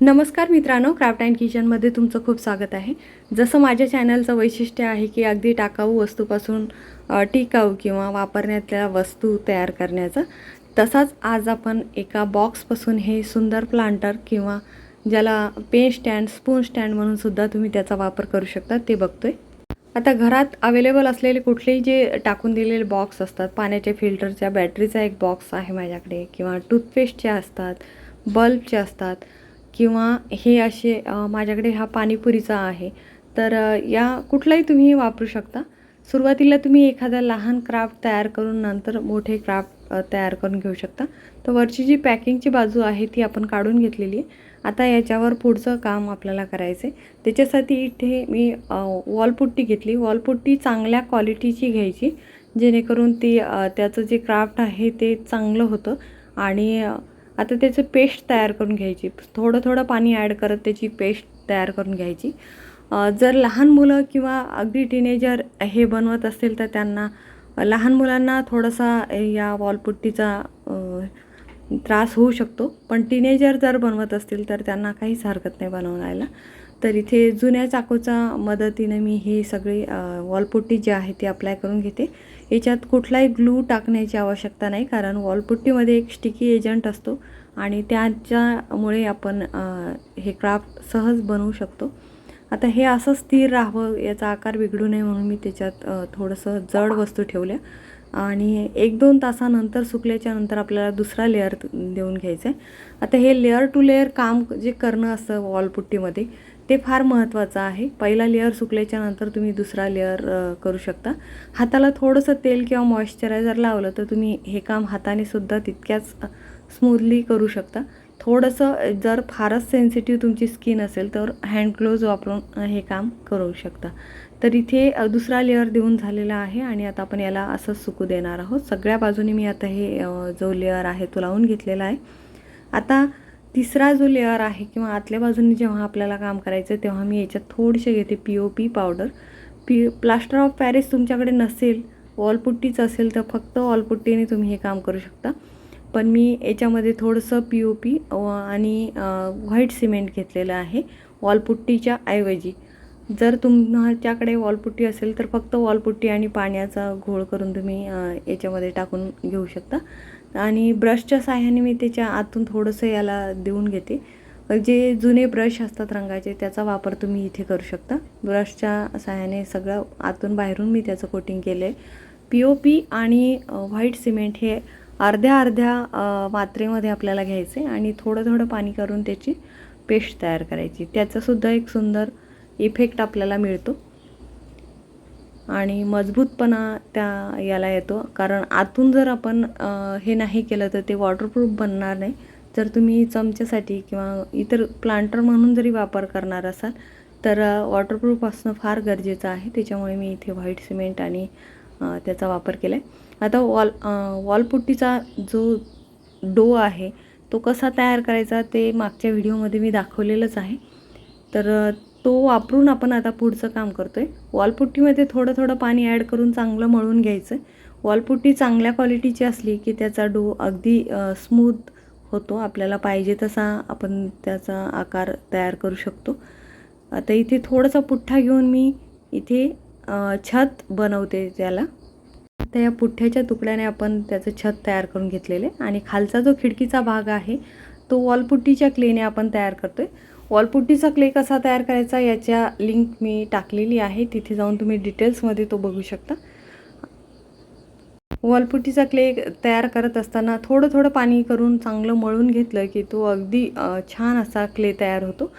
नमस्कार मित्रांनो craft and किचनमध्ये तुमचं खूप स्वागत आहे. जसं माझ्या चॅनलचं वैशिष्ट्य आहे की अगदी टाकाऊ वस्तूपासून टिकाऊ किंवा वापरण्यातल्या वस्तू तयार करण्याचं तसाच आज आपण एका बॉक्सपासून हे सुंदर प्लांटर किंवा ज्याला पेन स्टँड स्पून स्टँड म्हणून सुद्धा तुम्ही त्याचा वापर करू शकता ते बघतोय. आता घरात अवेलेबल असलेले कुठलेही जे टाकून दिलेले बॉक्स असतात पाण्याच्या फिल्टरच्या बॅटरीचा एक बॉक्स आहे माझ्याकडे किंवा टूथपेस्टचे असतात बल्बचे असतात किंवा हे असे माझ्याकडे हा पाणीपुरीचा आहे तर या कुठलाही तुम्ही वापरू शकता. सुरुवातीला तुम्ही एखादा लहान क्राफ्ट तयार करून नंतर मोठे क्राफ्ट तयार करून घेऊ शकता. तर वरची जी पॅकिंगची बाजू आहे ती आपण काढून घेतलेली आहे. आता याच्यावर पुढचं काम आपल्याला करायचं आहे त्याच्यासाठी इथे मी वॉलपुट्टी घेतली. वॉलपुट्टी चांगल्या क्वालिटीची घ्यायची जेणेकरून ती त्याचं जे क्राफ्ट आहे ते चांगलं होतं. आणि आता त्याचं पेस्ट तयार करून घ्यायची. थोडं थोडं पाणी ॲड करत त्याची पेस्ट तयार करून घ्यायची. जर लहान मुलं किंवा अगदी टीनेजर हे बनवत असतील तर त्यांना लहान मुलांना थोडासा या वॉलपुट्टीचा त्रास होऊ शकतो. पण टीनेजर जर बनवत असतील तर त्यांना काहीच हरकत नाही बनवण्याला तर इथे जुन्या चाकूच्या मदतीने मी ही सगळी वॉलपुट्टी जी आहे ती अप्लाय करून घेते. याच्यात कुठलाही ग्लू टाकण्याची आवश्यकता नाही कारण वॉलपुट्टीमध्ये एक स्टिकी एजंट असतो आणि त्याच्यामुळे आपण हे क्राफ्ट सहज बनवू शकतो. आता हे असं स्थिर राहावं याचा आकार बिघडू नये म्हणून मी त्याच्यात थोडंसं जड वस्तू ठेवल्या. आणि एक दोन तासानंतर सुकल्याच्या नंतर आपल्याला दुसरा लेअर देऊन घ्यायचा आहे आता हे लेअर टू लेअर काम जे करणं असतं वॉलपुट्टीमध्ये ते फार महत्त्वाचं आहे. पहिला लेअर सुकल्याच्या नंतर तुम्ही दुसरा लेअर करू शकता. हाताला थोडंसं तेल किंवा मॉइश्चरायझर लावलं तर तुम्ही हे काम हाताने सुद्धा तितक्याच स्मूथली करू शकता. थोडंसं जर फारच सेन्सिटिव्ह तुमची स्किन असेल तर हँड ग्लोव्ज वापरून हे काम करू शकता. तर इथे दुसरा लेअर देऊन झालेला आहे आणि आता आपण याला असंच सुकू देणार आहोत. सगळ्या बाजूने मी आता हे जो लेअर आहे तो लावून घेतलेला आहे. आता तिसरा जो लेअर आहे किंवा आतल्या बाजूने जेव्हा आपल्याला काम करायचं आहे तेव्हा मी याच्यात थोडीशी घेते P O P powder P plaster of Paris तुमच्याकडे नसेल वॉलपुट्टीच असेल तर फक्त वॉलपुट्टीने तुम्ही हे काम करू शकता. पण मी याच्यामध्ये थोडंसं पी ओ पी आणि व्हाईट सिमेंट घेतलेलं आहे वॉलपुट्टीच्या ऐवजी. जर तुमच्याकडे वॉलपुट्टी असेल तर फक्त वॉलपुट्टी आणि पाण्याचा घोळ करून तुम्ही याच्यामध्ये टाकून घेऊ शकता. आणि ब्रशच्या साह्याने मी त्याच्या आतून थोडंसं याला देऊन घेते. जे जुने ब्रश असतात रंगाचे त्याचा वापर तुम्ही इथे करू शकता. ब्रशच्या साह्याने सगळं आतून बाहेरून मी त्याचं कोटिंग केलं आहे पी ओ पी आणि व्हाईट सिमेंट हे अर्ध्या अर्ध्या मात्रेमध्ये आपल्याला घ्यायचे आणि थोडं थोडं पाणी करून त्याची पेस्ट तयार करायची. त्याचासुद्धा एक सुंदर इफेक्ट आपल्याला मिळतो. आणि मजबूतपणा त्या याला येतो. कारण आतून जर आपण हे नाही केलं तर ते वॉटरप्रूफ बनणार नाही. जर तुम्ही चमच्यासाठी किंवा इतर प्लांटर म्हणून जरी वापर करणार असाल तर वॉटरप्रूफ असणं फार गरजेचं आहे. त्याच्यामुळे मी इथे व्हाईट सिमेंट आणि त्याचा वापर केला आहे आता वॉल वॉलपुट्टीचा जो डो आहे तो कसा तयार करायचा ते मागच्या व्हिडिओमध्ये मी दाखवलेलंच आहे. तर तो वापरून आपण आता पुढचं काम करतो आहे वॉलपुट्टीमध्ये थोडं थोडं पाणी ॲड करून चांगलं मळून घ्यायचं. आहे वॉलपुट्टी चांगल्या क्वालिटीची असली की त्याचा डो अगदी स्मूथ होतो. आपल्याला पाहिजे तसा आपण त्याचा आकार तयार करू शकतो. आता इथे थोडासा पुठ्ठा घेऊन मी इथे छत बनवते त्याला. तर या पुठ्ठ्याच्या तुकड्याने आपण त्याचं छत तयार करून घेतलेले. आणि खालचा जो खिडकीचा भाग आहे तो वॉलपुट्टीच्या क्लेने आपण तयार करतो आहे वॉलपुट्टीचा क्ले कसा तयार करायचा याच्या लिंक मी टाकलेली आहे. तिथे जाऊन तुम्ही डिटेल्समध्ये तो बघू शकता. वॉलपुट्टीचा क्ले तयार करत असताना थोडं थोडं पाणी करून चांगलं मळून घेतलं की तो अगदी छान असा क्ले तयार होतो.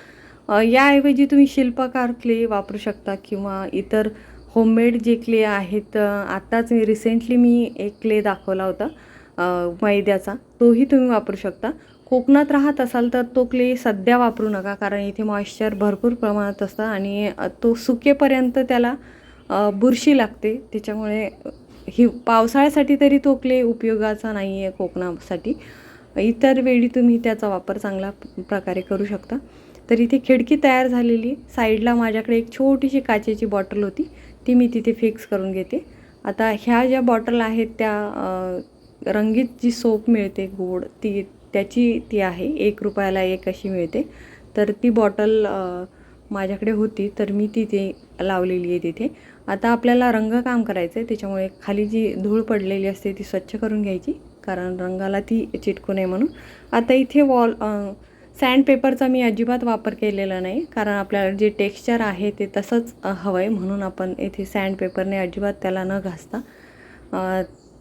याऐवजी तुम्ही शिल्पकार क्ले वापरू शकता किंवा इतर होममेड जे क्ले आहेत आत्ताच रिसेंटली मी एक क्ले दाखवला होता मैद्याचा. तोही तुम्ही वापरू शकता. कोकणात राहत असाल तर तो क्ले सध्या वापरू नका कारण इथे मॉइश्चर भरपूर प्रमाणात असतं आणि तो सुकेपर्यंत त्याला बुरशी लागते. त्याच्यामुळे ही पावसाळ्यासाठी तरी तो क्ले उपयोगाचा नाही आहे कोकणासाठी. इतर वेळी तुम्ही त्याचा वापर चांगल्या प्रकारे करू शकता. तर इथे खिडकी तयार झालेली. साईडला माझ्याकडे एक छोटीशी काचेची बॉटल होती. ती मी तिथे फिक्स करून घेते. आता ह्या ज्या बॉटल आहेत त्या रंगीत जी सोप मिळते गोड ती त्याची ती आहे. एक रुपयाला एक अशी मिळते. तर ती बॉटल माझ्याकडे होती तर मी तिथे लावलेली आहे तिथे. आता आपल्याला रंगकाम करायचं आहे त्याच्यामुळे खाली जी धूळ पडलेली असते ती स्वच्छ करून घ्यायची कारण रंगाला ती चिटकू नये म्हणून. आता इथे वॉल सँडपेपरचा मी अजिबात वापर केलेला नाही. कारण आपल्याला जे टेक्स्चर आहे ते तसंच हवं आहे म्हणून आपण इथे सँडपेपरने अजिबात त्याला न घासता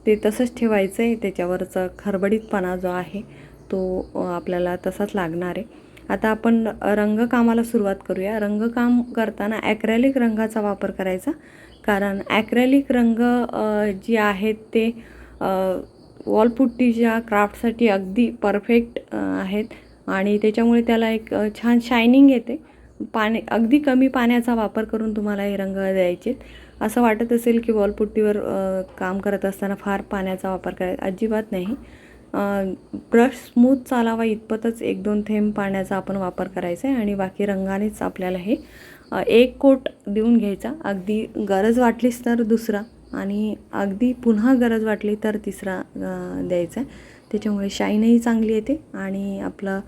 ते तसंच ठेवायचं आहे त्याच्यावरचा खरबडीतपणा जो आहे तो आपल्याला तसाच लागणार आहे. आता आपण रंगकामाला सुरुवात करूया. रंगकाम करताना ॲक्रेलिक रंगाचा वापर करायचा. कारण ॲक्रेलिक रंग जे आहेत ते वॉलपुट्टीच्या क्राफ्टसाठी अगदी परफेक्ट आहेत. आणि त्याच्यामुळे त्याला एक छान शायनिंग येते. पाणी अगदी कमी पाण्याचा वापर करून तुम्हाला हे रंग द्यायचे असं वाटत असेल की वॉलपुट्टीवर काम करत असताना फार पाण्याचा वापर करायचा अजिबात नाही. ब्रश स्मूथ चालावा इतपतच एक दोन थेंब पाण्याचा आपण वापर करायचा आहे आणि बाकी रंगानेच आपल्याला हे एक कोट देऊन घ्यायचा. अगदी गरज वाटलीच तर दुसरा आणि अगदी पुन्हा गरज वाटली तर तिसरा द्यायचा आहे. त्याच्यामुळे शाईनही चांगली येते आणि आपला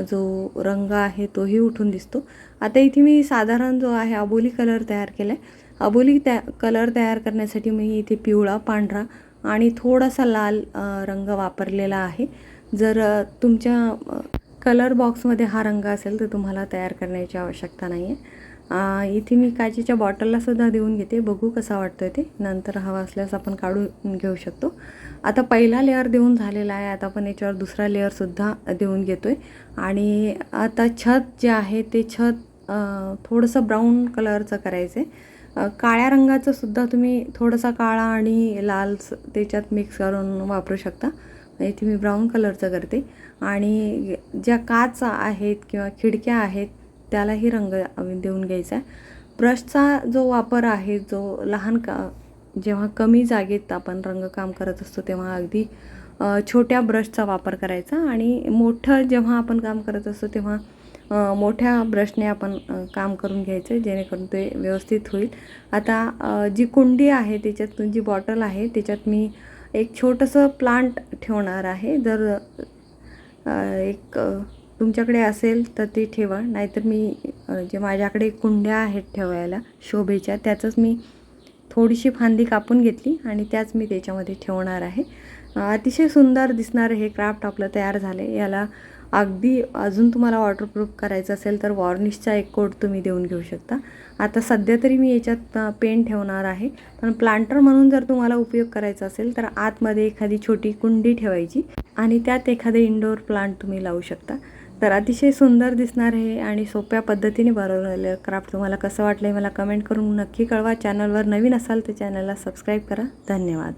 जो रंग आहे तोही उठून दिसतो. आता इथे मी साधारण जो आहे अबोली कलर तयार केला आहे अबोली त्या कलर तयार करण्यासाठी मी इथे पिवळा पांढरा आणि थोडासा लाल रंग वापरलेला आहे. जर तुमच्या कलर बॉक्समध्ये हा रंग असेल तर तुम्हाला तयार करण्याची आवश्यकता नाही आहे इथे मी काचेच्या बॉटललासुद्धा देऊन घेते. बघू कसा वाटतो ते. नंतर हवा असल्यास आपण काढून घेऊ शकतो. आता पहिला लेअर देऊन झालेला आहे. आता आपण याच्यावर दुसरा लेअरसुद्धा देऊन घेतो आहे आणि आता छत जे आहे ते छत थोडंसं ब्राऊन कलरचं करायचं आहे काळ्या रंगाचं सुद्धा तुम्ही थोडासा काळा आणि लाल स- त्याच्यात मिक्स करून वापरू शकता. इथे मी ब्राऊन कलरचं करते. आणि ज्या काच आहेत किंवा खिडक्या आहेत त्यालाही रंग देऊन घ्यायचा आहे. ब्रशचा जो वापर आहे जो लहान का जेव्हा कमी जागेत आपण रंगकाम करत असतो तेव्हा अगदी छोट्या ब्रशचा वापर करायचा आणि मोठं जेव्हा आपण काम करत असतो तेव्हा मोठ्या ब्रशने आपण काम करून घ्यायचं जेणेकरून ते व्यवस्थित होईल. आता जी कुंडी आहे त्याच्यात जी बॉटल आहे त्याच्यात मी एक छोटंसं प्लांट ठेवणार आहे. जर एक तुमच्याकडे असेल तर ते ठेवा. नाहीतर मी जे माझ्याकडे कुंड्या आहेत ठेवायला शोभेच्या त्याचंच मी थोडीशी फांदी कापून घेतली आणि त्याच मी त्याच्यामध्ये ठेवणार आहे. अतिशय सुंदर दिसणारं हे क्राफ्ट आपलं तयार झाले याला अगदी अजून तुम्हाला वॉटरप्रूफ करायचं असेल तर वॉर्निशचा एक कोट तुम्ही देऊन घेऊ शकता. आता सध्या तरी मी याच्यात पेन ठेवणार आहे. पण प्लांटर म्हणून जर तुम्हाला उपयोग करायचा असेल तर आतमध्ये एखादी छोटी कुंडी ठेवायची आणि त्यात एखादे इंडोर प्लांट तुम्ही लावू शकता. तर अतिशय सुंदर दिसणार आहे आणि सोप्या पद्धतीने बनवलेलं क्राफ्ट. तुम्हाला कसं वाटलं आहे मला कमेंट करून नक्की कळवा. चॅनलवर नवीन असाल तर चॅनलला सबस्क्राईब करा. धन्यवाद.